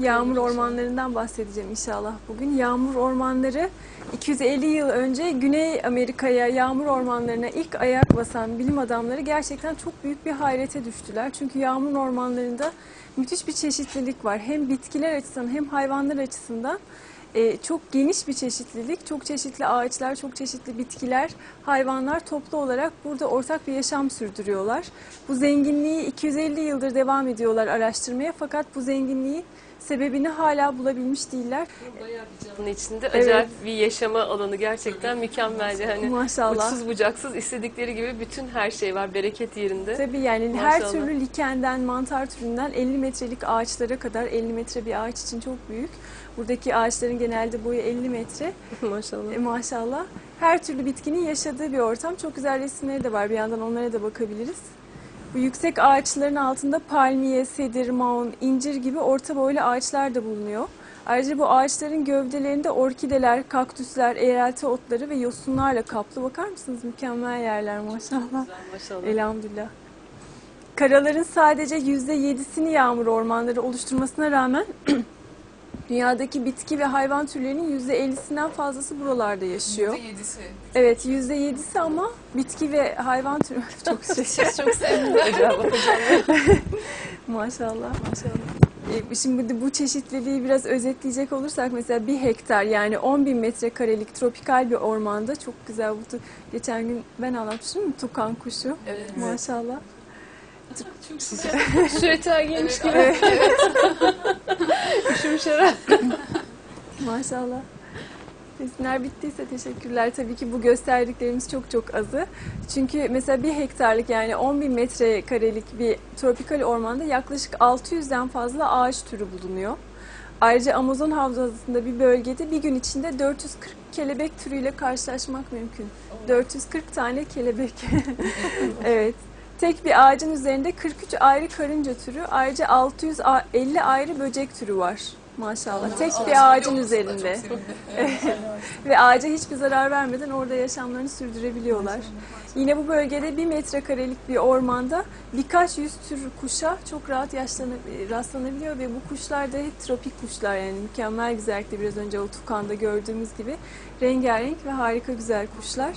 Yağmur ormanlarından bahsedeceğim inşallah bugün. Yağmur ormanları 250 yıl önce Güney Amerika'ya yağmur ormanlarına ilk ayak basan bilim adamları gerçekten çok büyük bir hayrete düştüler. Çünkü yağmur ormanlarında müthiş bir çeşitlilik var. Hem bitkiler açısından hem hayvanlar açısından e, çok geniş bir çeşitlilik, çok çeşitli ağaçlar, çok çeşitli bitkiler, hayvanlar toplu olarak burada ortak bir yaşam sürdürüyorlar. Bu zenginliği 250 yıldır devam ediyorlar araştırmaya fakat bu zenginliği sebebini hala bulabilmiş değiller. Bayağı bir canlı içinde Evet. acayip bir yaşama alanı gerçekten mükemmel. Hani Maşallah. uçsuz bucaksız istedikleri gibi bütün her şey var. Bereket yerinde. Tabii yani her Maşallah. türlü likenden, mantar türünden 50 metrelik ağaçlara kadar 50 metre bir ağaç için çok büyük. Buradaki ağaçların genelde boyu 50 metre. Maşallah. E, maşallah. Her türlü bitkinin yaşadığı bir ortam. Çok güzel resimleri de var. Bir yandan onlara da bakabiliriz. Bu yüksek ağaçların altında palmiye, sedir, maun, incir gibi orta boylu ağaçlar da bulunuyor. Ayrıca bu ağaçların gövdelerinde orkideler, kaktüsler, eğrelti otları ve yosunlarla kaplı. Bakar mısınız? Mükemmel yerler maşallah. Güzel, maşallah. Elhamdülillah. Karaların sadece %7'sini yağmur ormanları oluşturmasına rağmen dünyadaki bitki ve hayvan türlerinin %50'sinden fazlası buralarda yaşıyor. %7'si. Evet %7'si ama bitki ve hayvan türü çok şey. Çok sevdim. Maşallah maşallah. E, Şimdi bu- çeşitliliği biraz özetleyecek olursak mesela bir hektar yani 10 bin metrekarelik tropikal bir ormanda çok güzel bu geçen gün ben anlatmıştım mı tukan kuşu Evet. maşallah. Süveter giymiş gibi. Evet. Üşümüş herhalde. Maşallah. Resimler bittiyse teşekkürler. Tabii ki bu gösterdiklerimiz çok çok azı. Çünkü mesela bir hektarlık yani 10 bin metrekarelik bir tropikal ormanda yaklaşık 600'den fazla ağaç türü bulunuyor. Ayrıca Amazon havzasında bir bölgede bir gün içinde 440 kelebek türüyle karşılaşmak mümkün. 440 tane kelebek. evet. Tek bir ağacın üzerinde 43 ayrı karınca türü, ayrıca 650 ayrı böcek türü var. Maşallah. Tek bir ağacın üzerinde. Ve ağaca hiçbir zarar vermeden orada yaşamlarını sürdürebiliyorlar. Yine bu bölgede bir metrekarelik bir ormanda birkaç yüz tür kuşa çok rahat rastlanabiliyor ve bu kuşlar da hep tropik kuşlar yani mükemmel güzellikte biraz önce o tukanda gördüğümüz gibi rengarenk ve harika güzel kuşlar.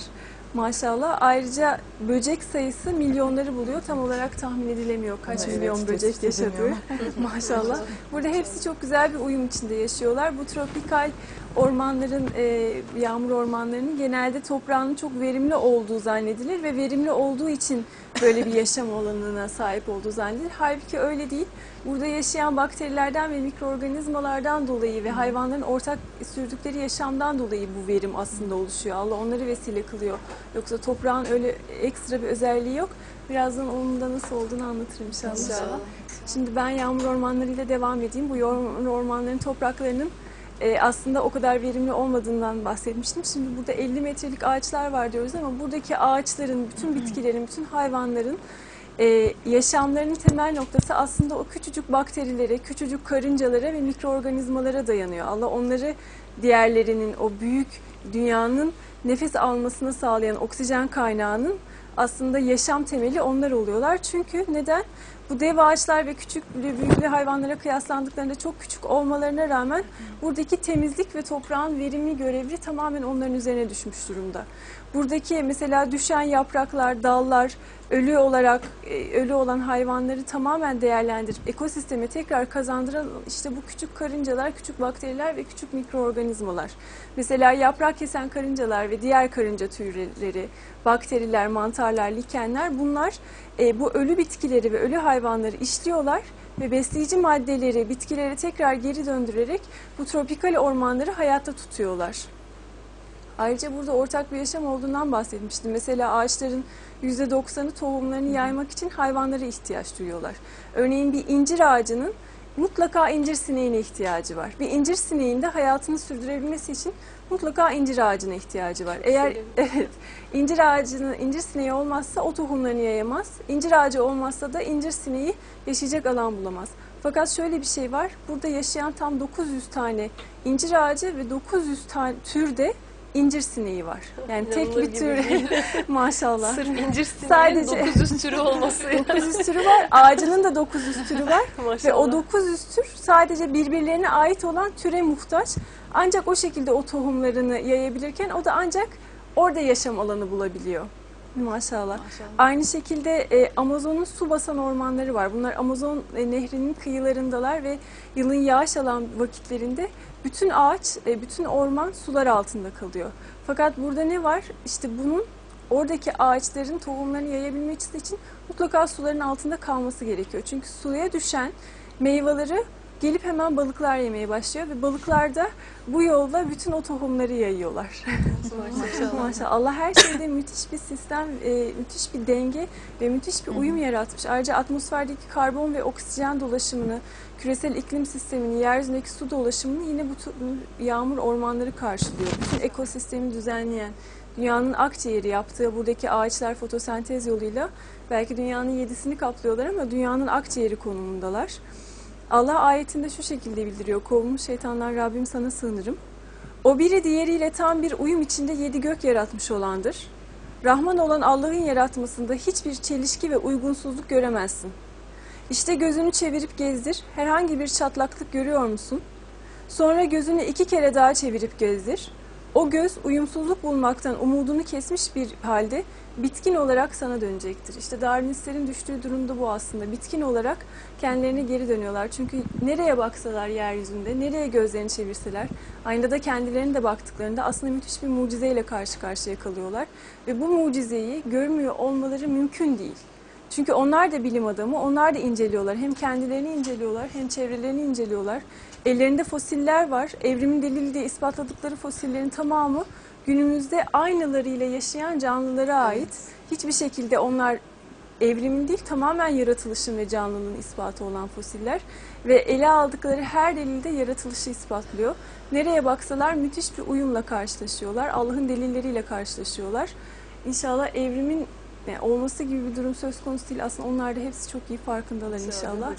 Maşallah. Ayrıca böcek sayısı milyonları buluyor. Tam olarak tahmin edilemiyor kaç Evet, milyon tespit böcek yaşadığı. Maşallah. Burada hepsi çok güzel bir uyum içinde yaşıyorlar. Bu tropikal ormanların, e, yağmur ormanlarının genelde toprağının çok verimli olduğu zannedilir ve verimli olduğu için böyle bir yaşam alanına sahip olduğu zannedilir. Halbuki öyle değil. Burada yaşayan bakterilerden ve mikroorganizmalardan dolayı ve hayvanların ortak sürdükleri yaşamdan dolayı bu verim aslında oluşuyor. Allah onları vesile kılıyor. Yoksa toprağın öyle ekstra bir özelliği yok. Birazdan onun da nasıl olduğunu anlatırım inşallah. İnşallah. Şimdi ben yağmur ormanlarıyla devam edeyim. Bu yağmur ormanların topraklarının e, aslında o kadar verimli olmadığından bahsetmiştim. Şimdi burada 50 metrelik ağaçlar var diyoruz ama buradaki ağaçların, bütün bitkilerin, bütün hayvanların e, yaşamlarının temel noktası aslında o küçücük bakterilere, küçücük karıncalara ve mikroorganizmalara dayanıyor. Allah onları diğerlerinin, o büyük dünyanın nefes almasını sağlayan oksijen kaynağının aslında yaşam temeli onlar oluyorlar. Çünkü neden? Bu dev ağaçlar ve küçük büyüklü hayvanlara kıyaslandıklarında çok küçük olmalarına rağmen buradaki temizlik ve toprağın verimli görevi tamamen onların üzerine düşmüş durumda. Buradaki mesela düşen yapraklar, dallar, ölü olarak e, ölü olan hayvanları tamamen değerlendirip ekosisteme tekrar kazandıran işte bu küçük karıncalar, küçük bakteriler ve küçük mikroorganizmalar. Mesela yaprak kesen karıncalar ve diğer karınca türleri, bakteriler, mantarlar, likenler bunlar e, bu ölü bitkileri ve ölü hayvanları işliyorlar ve besleyici maddeleri bitkilere tekrar geri döndürerek bu tropikal ormanları hayatta tutuyorlar. Ayrıca burada ortak bir yaşam olduğundan bahsetmiştim. Mesela ağaçların %90'ı tohumlarını yaymak için hayvanlara ihtiyaç duyuyorlar. Örneğin bir incir ağacının mutlaka incir sineğine ihtiyacı var. Bir incir sineğin de hayatını sürdürebilmesi için mutlaka incir ağacına ihtiyacı var. Eğer evet, incir ağacının incir sineği olmazsa o tohumlarını yayamaz. İncir ağacı olmazsa da incir sineği yaşayacak alan bulamaz. Fakat şöyle bir şey var. Burada yaşayan tam 900 tane incir ağacı ve 900 tane türde incir sineği var. Yani tek bir tür maşallah. Sırf incir sineğinin Sadece- 900 türü olması. 900 türü var. Ağacının da 900 türü var. Ve Maşallah. o 900 tür sadece birbirlerine ait olan türe muhtaç. Ancak o şekilde o tohumlarını yayabilirken o da ancak orada yaşam alanı bulabiliyor. Maşallah. Aynı şekilde e, Amazon'un su basan ormanları var. Bunlar Amazon e, nehrinin kıyılarındalar ve yılın yağış alan vakitlerinde bütün ağaç, e, bütün orman sular altında kalıyor. Fakat burada ne var? İşte bunun oradaki ağaçların tohumlarını yayabilmesi için mutlaka suların altında kalması gerekiyor. Çünkü suya düşen meyveleri gelip hemen balıklar yemeye başlıyor ve balıklar da bu yolla bütün o tohumları yayıyorlar. Maşallah. Maşallah. Allah her şeyde müthiş bir sistem, e, müthiş bir denge ve müthiş bir uyum yaratmış. Ayrıca atmosferdeki karbon ve oksijen dolaşımını, küresel iklim sistemini, yeryüzündeki su dolaşımını yine bu, yağmur ormanları karşılıyor. Bütün ekosistemi düzenleyen, dünyanın akciğeri yaptığı buradaki ağaçlar fotosentez yoluyla belki dünyanın yedisini kaplıyorlar ama dünyanın akciğeri konumundalar. Allah ayetinde şu şekilde bildiriyor. Kovulmuş şeytanlar Rabbim sana sığınırım. O biri diğeriyle tam bir uyum içinde yedi gök yaratmış olandır. Rahman olan Allah'ın yaratmasında hiçbir çelişki ve uygunsuzluk göremezsin. İşte gözünü çevirip gezdir. Herhangi bir çatlaklık görüyor musun? Sonra gözünü iki kere daha çevirip gezdir. O göz uyumsuzluk bulmaktan umudunu kesmiş bir halde bitkin olarak sana dönecektir. İşte Darwinistlerin düştüğü durumda bu aslında. Bitkin olarak kendilerine geri dönüyorlar. Çünkü nereye baksalar yeryüzünde, nereye gözlerini çevirseler, aynada kendilerine de baktıklarında aslında müthiş bir mucizeyle karşı karşıya kalıyorlar. Ve bu mucizeyi görmüyor olmaları mümkün değil. Çünkü onlar da bilim adamı, onlar da inceliyorlar. Hem kendilerini inceliyorlar, hem çevrelerini inceliyorlar. Ellerinde fosiller var. Evrimin delili diye ispatladıkları fosillerin tamamı günümüzde aynalarıyla yaşayan canlılara ait. Hiçbir şekilde onlar evrimin değil tamamen yaratılışın ve canlılığın ispatı olan fosiller ve ele aldıkları her delilde yaratılışı ispatlıyor. Nereye baksalar müthiş bir uyumla karşılaşıyorlar. Allah'ın delilleriyle karşılaşıyorlar. İnşallah evrimin yani olması gibi bir durum söz konusu değil. Aslında onlar da hepsi çok iyi farkındalar inşallah.